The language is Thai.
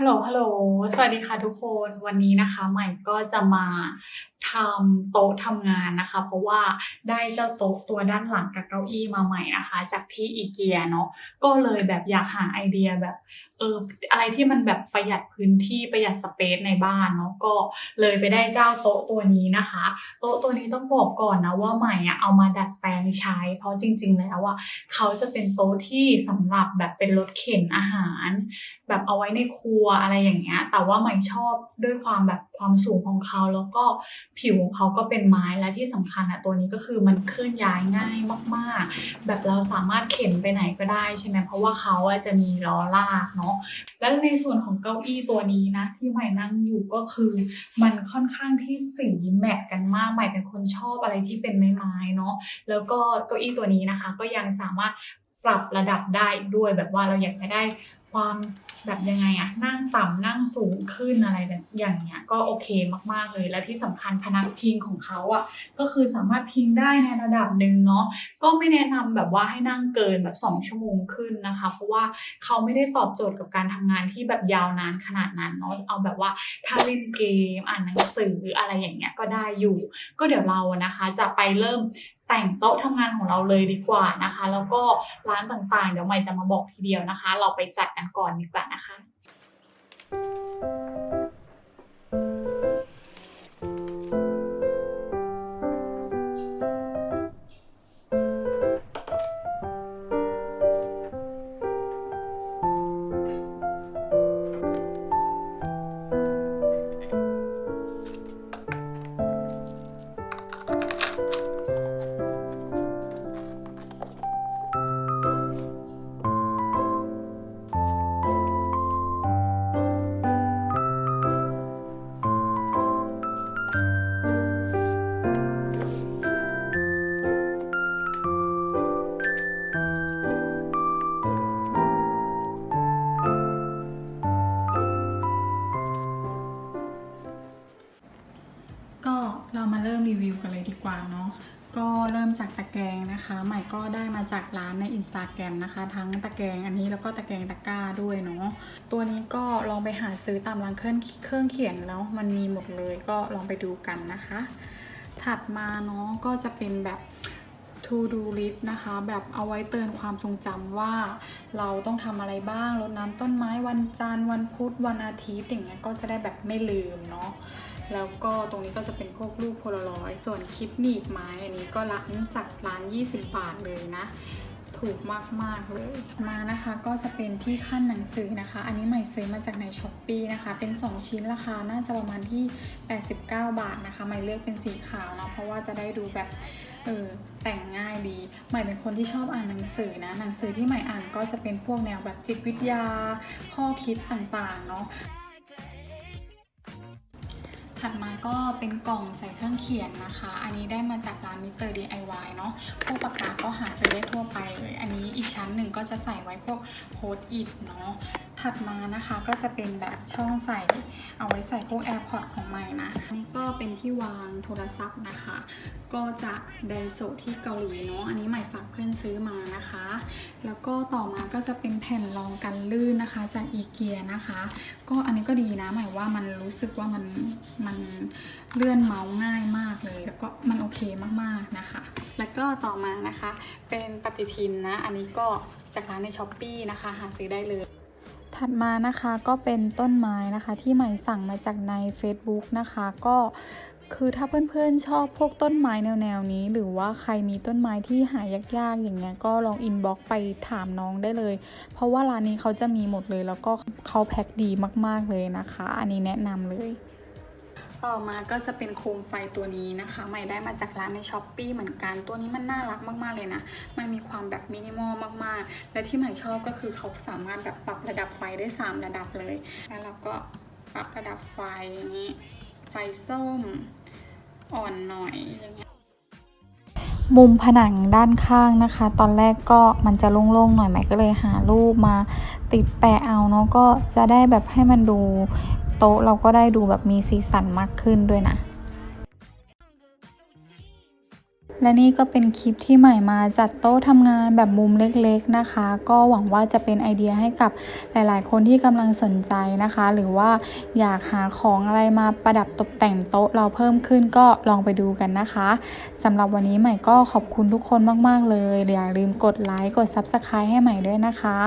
ฮัลโหล ฮัลโหล สวัสดีค่ะทุกคน วันนี้นะคะ ใหม่ก็จะมา ทำโต๊ะทำงานนะคะ เพราะว่าได้เจ้าโต๊ะตัวด้านหลังกับเก้าอี้มาใหม่นะคะ จากที่อีเกียเนาะก็เลยแบบอยากหาไอเดียแบบเอออะไรที่มันแบบประหยัดพื้นที่ประหยัดสเปซในบ้านเนาะก็เลยไปได้เจ้าโต๊ะตัวนี้นะคะ โต๊ะตัวนี้ต้องบอกก่อนนะว่าใหม่อะเอามาดัดแปลงใช้ เพราะจริง ๆ แล้วอะเขาจะเป็นโต๊ะที่สำหรับแบบเป็นรถเข็นอาหาร แบบเอาไว้ในครัวอะไรอย่างเงี้ยแต่ว่าใหม่ชอบด้วยความแบบความสูงของเขาแล้วก็ผิวของเขาก็เป็นไม้และที่สำคัญอะตัวนี้ก็คือมันเคลื่อนย้ายง่ายมากๆ แบบเราสามารถเข็นไปไหนก็ได้ใช่ไหมเพราะว่าเขาจะมีล้อลากเนาะแล้วในส่วนของเก้าอี้ตัวนี้นะ ที่ใหม่นั่งอยู่ก็คือมันค่อนข้างที่สีแมทกันมากใหม่เป็นคนชอบอะไรที่เป็นไม้ๆเนาะแล้วก็เก้าอี้ตัวนี้นะคะ ก็ยังสามารถปรับระดับได้ด้วยแบบว่าเราอยากจะได้ ความแบบยังไงอะนั่งต่ำนั่งสูงขึ้นอะไรแบบอย่างเงี้ยก็โอเคมากๆเลย และที่สำคัญพนักพิงของเขาอะก็คือสามารถพิงได้ในระดับหนึ่งเนาะก็ไม่แนะนำแบบว่าให้นั่งเกินแบบ 2 ชั่วโมงขึ้นนะคะ เพราะว่าเขาไม่ได้ตอบโจทย์กับการทำงานที่แบบยาวนานขนาดนั้นเนาะเอาแบบว่าถ้าเล่นเกมอ่านหนังสืออะไรอย่างเงี้ยก็ได้อยู่ ก็เดี๋ยวเรานะคะ จะไปเริ่ม แต่งโต๊ะทำงานของเราเลยดีกว่านะคะ แล้วก็ร้านต่างๆ เดี๋ยวใหม่จะมาบอกทีเดียวนะคะ เราไปจัดกันก่อนดีกว่านะคะก็ ก็เริ่มจากตะแกรงนะคะใหม่ก็ได้มาจากร้านในอินสตาแกรมนะคะ ทั้งตะแกรงอันนี้แล้วก็ตะแกรงตะกร้าด้วยเนาะตัวนี้ก็ลองไปหาซื้อตามร้านเครื่องเครื่องเขียนแล้วมันมีหมดเลยก็ลองไปดูกันนะคะ ถัดมาเนาะก็จะเป็นแบบ to do list นะคะ แบบเอาไว้เตือนความทรงจำว่า เราต้องทำอะไรบ้างรดน้ำต้นไม้วันจันทร์วันพุธวันอาทิตย์อย่างเงี้ยก็จะได้แบบไม่ลืมเนาะ แล้วก็ตรงนี้ก็จะเป็นพวกรูปโพลารอยด์ส่วนคลิปหนีบไม้อันนี้ก็ร้านจากร้าน 20 บาทเลยนะ ถูกมาก ๆ เลย มานะคะก็จะเป็นที่ขั้นหนังสือนะคะ อันนี้ใหม่ซื้อมาจากในช้อปปีนะคะ เป็น 2 ชิ้นราคาน่าจะประมาณที่ 89 บาทนะคะ ใหม่เลือกเป็นสีขาวเนาะเพราะว่าจะได้ดูแบบเออแต่งง่ายดี ใหม่เป็นคนที่ชอบอ่านหนังสือนะ หนังสือที่ใหม่อ่านก็จะเป็นพวกแนวแบบจิตวิทยา ข้อคิดต่างๆเนาะ ถัดมาก็เป็นกล่องใส่เครื่องเขียนนะคะ อันนี้ได้มาจากร้านมิเตอร์ DIY เนาะพวกปากกาก็หาซื้อได้ทั่วไปเลย อันนี้อีกชั้นหนึ่งก็จะใส่ไว้พวกโค้ดอิทเนาะ ถัดมานะคะก็จะเป็นแบบช่องใส่เอาไว้ใส่พวก AirPods ของใหม่นะอันนี้ก็เป็นที่วางโทรศัพท์นะคะ ก็จากไดโซที่เกาหลีเนาะอันนี้ใหม่ฝากเพื่อนซื้อมานะคะ แล้วก็ต่อมาก็จะเป็นแผ่นรองกันลื่นนะคะ จากอีเกียนะคะ ก็อันนี้ก็ดีนะหมายว่ามันรู้สึกว่ามันมันเลื่อนเมาส์ง่ายมากเลย แล้วก็มันโอเคมากๆนะคะ แล้วก็ต่อมานะคะเป็นปฏิทินนะ อันนี้ก็จากร้านในช้อปปีนะคะ หาซื้อได้เลย ถัดมานะคะก็เป็นต้นไม้นะคะที่ใหม่สั่งมาจากใน Facebook นะคะ ก็คือถ้าเพื่อนๆชอบพวกต้นไม้แนวๆนี้ หรือว่าใครมีต้นไม้ที่หายากๆ อย่างเงี้ยก็ลองอินบ็อกไปถามน้องได้เลย เพราะว่าร้านนี้เขาจะมีหมดเลย แล้วก็เขาแพ็คดีมากๆเลยนะคะ อันนี้แนะนำเลย ต่อมาก็จะเป็นโคมไฟตัวนี้นะคะ ใหม่ได้มาจากร้านในช้อปปีเหมือนกัน ตัวนี้มันน่ารักมากๆเลยนะ มันมีความแบบมินิมอลมากๆ และที่ใหม่ชอบก็คือเขาสามารถแบบปรับระดับไฟได้ 3 ระดับเลย แล้วเราก็ปรับระดับไฟอย่างนี้ ไฟส้ม อ่อนหน่อยอย่างเงี้ยมุมผนังด้านข้างนะคะ ตอนแรกก็มันจะโล่งๆหน่อยใหม่ก็เลยหารูปมาติดแปะเอาเนาะก็จะได้แบบให้มันดู โต๊ะเราก็ได้ดูแบบมีสีสันมากขึ้นด้วยนะ และนี่ก็เป็นคลิปที่ใหม่มาจัดโต๊ะทำงานแบบมุมเล็กๆนะคะ ก็หวังว่าจะเป็นไอเดียให้กับหลายๆ คนที่กำลังสนใจนะคะ หรือว่าอยากหาของอะไรมาประดับตกแต่งโต๊ะเราเพิ่มขึ้นก็ลองไปดูกันนะคะสำหรับวันนี้ใหม่ก็ขอบคุณทุกคนมากๆเลยอย่าลืมกดไลค์กด Subscribe ให้ใหม่ด้วยนะคะ